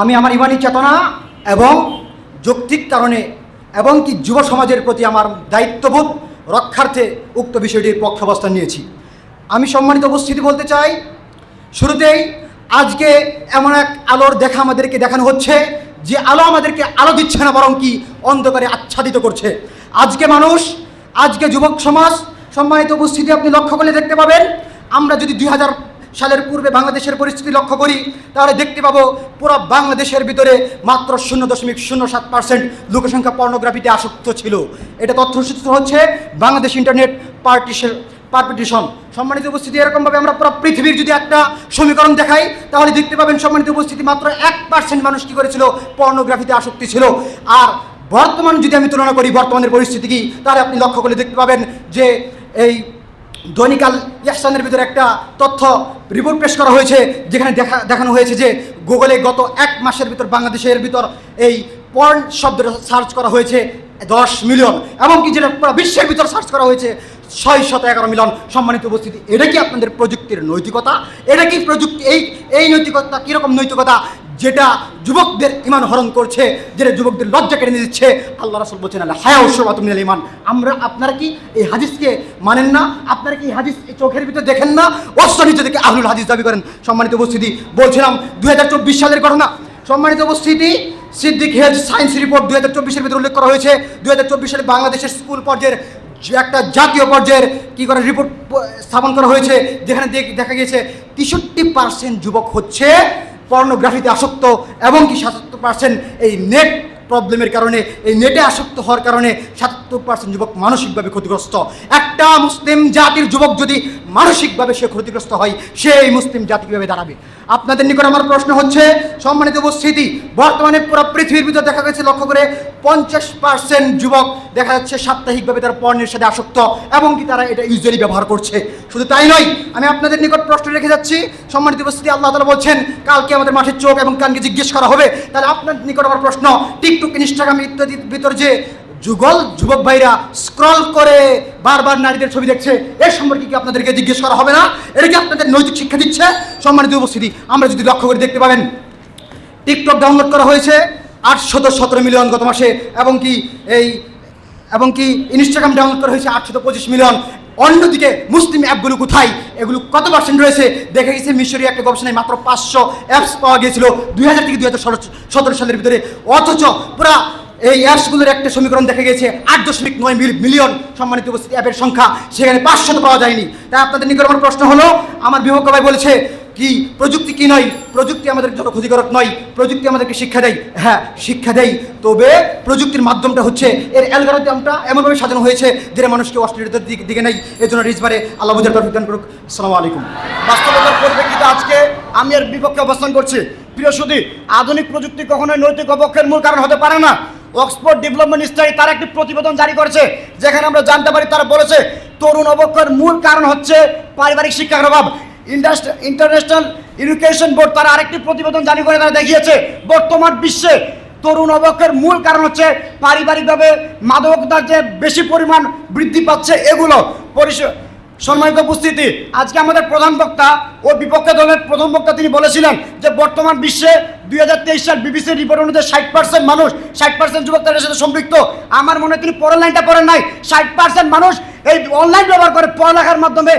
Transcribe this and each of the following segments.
আমি আমার ইমানি চেতনা এবং যৌক্তিক কারণে এবং কি যুব সমাজের প্রতি আমার দায়িত্ববোধ রক্ষার্থে উক্ত বিষয়টির পক্ষে অবস্থান নিয়েছি। আমি সম্মানিত উপস্থিতি বলতে চাই, শুরুতেই আজকে এমন এক আলোর দেখা আমাদেরকে দেখানো হচ্ছে যে আলো আমাদেরকে আলো দিচ্ছে না, বরং কি অন্ধকারে আচ্ছাদিত করছে। আজকে মানুষ, আজকে যুবক সমাজ, সম্মানিত উপস্থিতি আপনি লক্ষ্য করলে দেখতে পাবেন, আমরা যদি দুই হাজার সালের পূর্বে বাংলাদেশের পরিস্থিতি লক্ষ্য করি, তাহলে দেখতে পাবো পুরো বাংলাদেশের ভিতরে মাত্র শূন্য দশমিক শূন্য সাত পার্সেন্ট লোকসংখ্যা পর্নোগ্রাফিতে আসক্ত ছিল। এটা তথ্যসূত্র হচ্ছে বাংলাদেশ ইন্টারনেট পার্টিশন পারপিটিশন সম্মানিত উপস্থিতি, এরকমভাবে আমরা পুরো পৃথিবীর যদি একটা সমীকরণ দেখাই, তাহলে দেখতে পাবেন সম্মানিত উপস্থিতি মাত্র এক পার্সেন্ট মানুষ কী করেছিল? পর্নোগ্রাফিতে আসক্তি ছিল। আর বর্তমান যদি আমি তুলনা করি, বর্তমানের পরিস্থিতি কি? তাহলে আপনি লক্ষ্য করলে দেখতে পাবেন যে এই দৈনিকাল ইয়াসানের ভিতরে একটা তথ্য রিপোর্ট পেশ করা হয়েছে, যেখানে দেখা, দেখানো হয়েছে যে গুগলে গত এক মাসের ভিতর বাংলাদেশের ভিতর এই পর্ন শব্দটা সার্চ করা হয়েছে দশ মিলিয়ন এমনকি যেটা পুরো বিশ্বের ভিতর সার্চ করা হয়েছে ছয় শত এগারো মিলিয়ন সম্মানিত উপস্থিতি। এটা কি আপনাদের প্রযুক্তির নৈতিকতা? এটা কি প্রযুক্তি, এই এই নৈতিকতা, কীরকম নৈতিকতা? যেটা যুবকদের ইমান হরণ করছে, যেটা যুবকদের লজ্জা কেড়ে দিচ্ছে আল্লাহ রাসুল বলছেন আল্লাহ হায়া উৎসবাত মিনাল ইমান আমরা আপনারা কি এই হাদিসকে মানেন না? আপনারা কি হাদিস এই চোখের ভিতরে দেখেন না? অস্ত্র নিচে থেকে আহলুল হাদিস দাবি করেন। সম্মানিত উপস্থিতি, বলছিলাম দুই হাজার চব্বিশ সালের ঘটনা। সম্মানিত উপস্থিতি, সিদ্দিক হেলথ সায়েন্স রিপোর্ট দু হাজার চব্বিশের ভিতরে উল্লেখ করা হয়েছে। দু হাজার চব্বিশ সালে বাংলাদেশের স্কুল পর্যায়ের একটা জাতীয় পর্যায়ের কী করে রিপোর্ট স্থাপন করা হয়েছে, যেখানে দেখা গিয়েছে, তেষট্টি পার্সেন্ট যুবক হচ্ছে পর্নোগ্রাফিতে আসক্ত এবং কি সাতাত্তর পার্সেন্ট এই নেট প্রবলেমের কারণে, এই নেটে আসক্ত হওয়ার কারণে সাতাত্তর পার্সেন্ট যুবক মানসিকভাবে ক্ষতিগ্রস্ত। একটা মুসলিম জাতির যুবক যদি মানসিকভাবে সে ক্ষতিগ্রস্ত হয় সে এই মুসলিম জাতি কীভাবে দাঁড়াবে? আপনাদের নিকট আমার প্রশ্ন হচ্ছে, সম্মানিত উপস্থিতি, বর্তমানে পুরো পৃথিবীর ভিতরে দেখা গেছে লক্ষ্য করে পঞ্চাশ পার্সেন্ট যুবক দেখা যাচ্ছে সাপ্তাহিকভাবে তারা পণ্যের সাথে আসক্ত এবং কি তারা এটা ইউজুয়ালি ব্যবহার করছে। শুধু তাই নয়, আমি আপনাদের নিকট প্রশ্ন রেখে যাচ্ছি। সম্মানিত উপস্থিতি, আল্লাহ তালা বলছেন, কালকে আমাদের মাঠের চোখ এবং কানকে জিজ্ঞেস করা হবে। তাহলে আপনার নিকট আমার প্রশ্ন, টিকটক, ইনস্টাগ্রাম ইত্যাদির ভিতর যে যুগল যুবক ভাইরা স্ক্রল করে বারবার নারীদের ছবি দেখছে এর সম্পর্কে কি আপনাদেরকে জিজ্ঞেস করা হবে না? এটা কি আপনাদের নৈতিক শিক্ষা দিচ্ছে? সম্মানিত উপস্থিতি, আমরা যদি লক্ষ্য করে দেখতে পাবেন, টিকটক ডাউনলোড করা হয়েছে আটশত সতেরো মিলিয়ন গত মাসে, এবং কি এই এবং কি ইনস্টাগ্রাম ডাউনলোড করা হয়েছে আটশত পঁচিশ মিলিয়ন। অন্যদিকে মুসলিম অ্যাপগুলো কোথায়? এগুলো কত পার্সেন্ট রয়েছে? দেখা গেছে মিশরীয় একটা গবেষণায় মাত্র পাঁচশো অ্যাপস পাওয়া গিয়েছিল দুই হাজার থেকে দুই হাজার সতেরো সালের ভিতরে। অথচ পুরা এই অ্যাপসগুলোর একটা সমীকরণ দেখা গেছে আট দশমিক নয় মিল- মিলিয়ন সম্মানিত উপস্থিতি অ্যাপের সংখ্যা। সেখানে পাঁচশত পাওয়া যায়নি। তাই আপনাদের নিকট আমার প্রশ্ন হলো, আমার বিভক্ত ভাই বলেছে কি? প্রযুক্তি কি নয় প্রযুক্তি আমাদের জন্য ক্ষতিকারক নয়। প্রযুক্তি আমাদেরকে শিক্ষা দেয়। হ্যাঁ শিক্ষা দেয়। তবে প্রযুক্তির মাধ্যমটা হচ্ছে, এর অ্যালগোরিদমটা এমনভাবে সাজানো হয়েছে যেটা মানুষকে অশ্লীলতার দিকে দিকে নেই এর জন্য রিজবারে আল্লাহ বুঝার তৌফিক দান করুক। আসসালামু আলাইকুম। বাস্তবতার পরিপ্রেক্ষিতে আজকে আমি এর বিপক্ষে অবস্থান করছি। প্রিয় সুদী আধুনিক প্রযুক্তি কখনোই নৈতিক অপক্ষের মূল কারণ হতে পারে না। অক্সফোর্ড ডেভেলপমেন্ট স্টাডি তার একটি প্রতিবেদন জারি করেছে, যেখানে আমরা জানতে পারি তারা বলেছে, তরুণ অবক্ষয়ের মূল কারণ হচ্ছে পারিবারিক শিক্ষার অভাব। ইন্টারন্যাশনাল এডুকেশন বোর্ড তারা আরেকটি প্রতিবেদন জারি করে, তারা দেখিয়েছে, বর্তমান বিশ্বে তরুণ অবক্ষের মূল কারণ হচ্ছে পারিবারিকভাবে মাদকতার যে বেশি পরিমাণ বৃদ্ধি পাচ্ছে, এগুলো সম্মানিত উপস্থিতি, আজকে আমাদের প্রধান বক্তা ও বিপক্ষে দলের প্রথম বক্তা তিনি বলেছিলেন যে বর্তমান বিশ্বে দুই হাজার তেইশ সাল বিবিসির রিপোর্ট অনুযায়ী ষাট পার্সেন্ট মানুষ, ষাট পার্সেন্ট যুবক তাদের সাথে সম্পৃক্ত। আমার মনে হয় তিনি পরের লাইনটা পড়েন নাই, ষাট পার্সেন্ট মানুষ এই অনলাইন ব্যবহার করে পড়ালেখার মাধ্যমে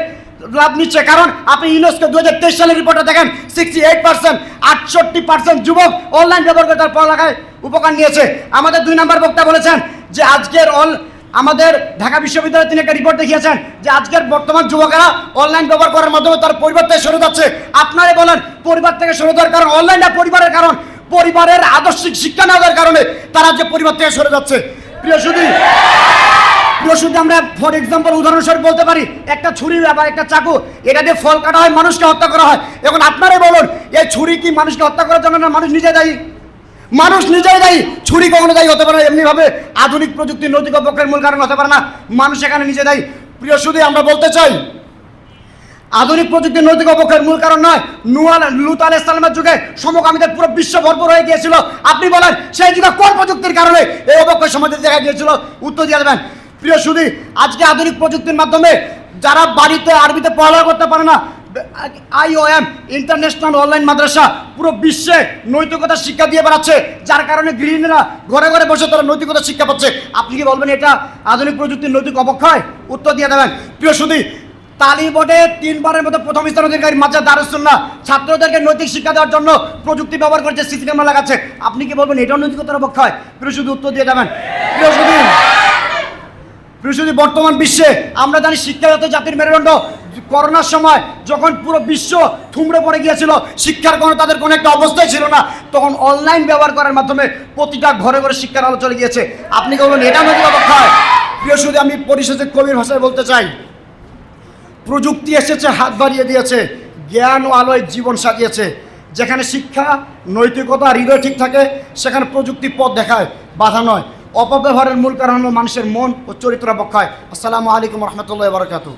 লাভ নিচ্ছে। কারণ আপনি ইউনেস্কো দু হাজার তেইশ সালের রিপোর্টে দেখেন সিক্সটি এইট পার্সেন্ট আটষট্টি পার্সেন্ট যুবক অনলাইন ব্যবহার করে তার পড়ালেখায় উপকার নিয়েছে। আমাদের দুই নম্বর বক্তা বলেছেন যে আজকের অল আমাদের ঢাকা বিশ্ববিদ্যালয়ে তিনি একটা রিপোর্ট দেখিয়েছেন যে আজকের বর্তমান যুবকেরা অনলাইন ব্যবহার করার মাধ্যমে তার পরিবার থেকে সরে যাচ্ছে। আপনারাই বলেন, পরিবার থেকে সরে যাওয়ার কারণ অনলাইনটা পরিবারের কারণ? পরিবারের আদর্শিক শিক্ষা না দেওয়ার কারণে তারা যে পরিবার থেকে সরে যাচ্ছে। প্রিয় সুদী সুদী আমরা ফর এক্সাম্পল উদাহরণস্বরূপ বলতে পারি, একটা ছুরি বা একটা চাকু, এটা দিয়ে ফল কাটা হয়, মানুষকে হত্যা করা হয়। এখন আপনারাই বলুন এই ছুরি কি মানুষকে হত্যা করার জন্য না মানুষ নিজে দায়ী? মানুষ নিজেই দায়ী। ছুরি কখনো দায়ী হতে পারে এমনিভাবে আধুনিক প্রযুক্তি, নৈতিক অপক্ষের মূল কারণ হতে পারে না। মানুষ এখানে নিজে দায়ী। প্রিয় শুধু আমরা বলতে চাই, আধুনিক প্রযুক্তির নৈতিক অপক্ষের মূল কারণ নয়। নুয়াল লুত আল ইসলামের যুগে সমকামীদের পুরো বিশ্ব ভরপুর হয়ে গিয়েছিল। আপনি বলেন, সেই যুগে কোন প্রযুক্তির কারণে এই অপক্ষয় সমাজে দেখা গিয়েছিল? উত্তর দিয়ে দেবেন। প্রিয় সুদী আজকে আধুনিক প্রযুক্তির মাধ্যমে যারা বাড়িতে, আরবিতে পড়ালেখা করতে পারে না আইওএম ইন্টারন্যাশনাল অনলাইন মাদ্রাসা, পুরো বিশ্বে নৈতিকতা শিক্ষা দিয়ে বেড়াচ্ছে, যার কারণে গৃহিণীরা ঘরে ঘরে বসে তারা নৈতিকতা শিক্ষা পাচ্ছে। আপনি কি বলবেন এটা আধুনিক প্রযুক্তির নৈতিক অবক্ষয়? উত্তর দিয়ে দেবেন। প্রিয় সুদী তালি বোর্ডে তিনবারের মতো প্রথম স্থান অধিকারী মাঝে দারুসুল্লাহ ছাত্রদেরকে নৈতিক শিক্ষা দেওয়ার জন্য প্রযুক্তি ব্যবহার করছে, সিসি ক্যামেরা লাগাচ্ছে। আপনি কি বলবেন এটাও নৈতিকতার অবক্ষয়? প্রিয় সুদী উত্তর দিয়ে দেবেন। প্রিয় সুদী প্রিয়সুদী বর্তমান বিশ্বে, আমরা জানি শিক্ষাগত জাতির মেরুদণ্ড। করোনার সময় যখন পুরো বিশ্ব থুমড়ে পড়ে গিয়েছিল, শিক্ষার কোনো তাদের কোনো একটা অবস্থাই ছিল না, তখন অনলাইন ব্যবহার করার মাধ্যমে প্রতিটা ঘরে ঘরে শিক্ষার আলো চলে গিয়েছে। আপনি কি বলবেন এটা নতুন অবক্ষয়? প্রিয়সুদী আমি পরিশেষে কবির ভাষায় বলতে চাই, প্রযুক্তি এসেছে, হাত বাড়িয়ে দিয়েছে, জ্ঞান ও আলোয় জীবন সাজিয়েছে। যেখানে শিক্ষা, নৈতিকতা, হৃদয় ঠিক থাকে, সেখানে প্রযুক্তি পথ দেখায়, বাধা নয়। অপব্যবহারের মূল কারণ হলো মানুষের মন ও চরিত্র অবক্ষয়। আসসালামু আলাইকুম রহমতুল্লাহ বারকাতু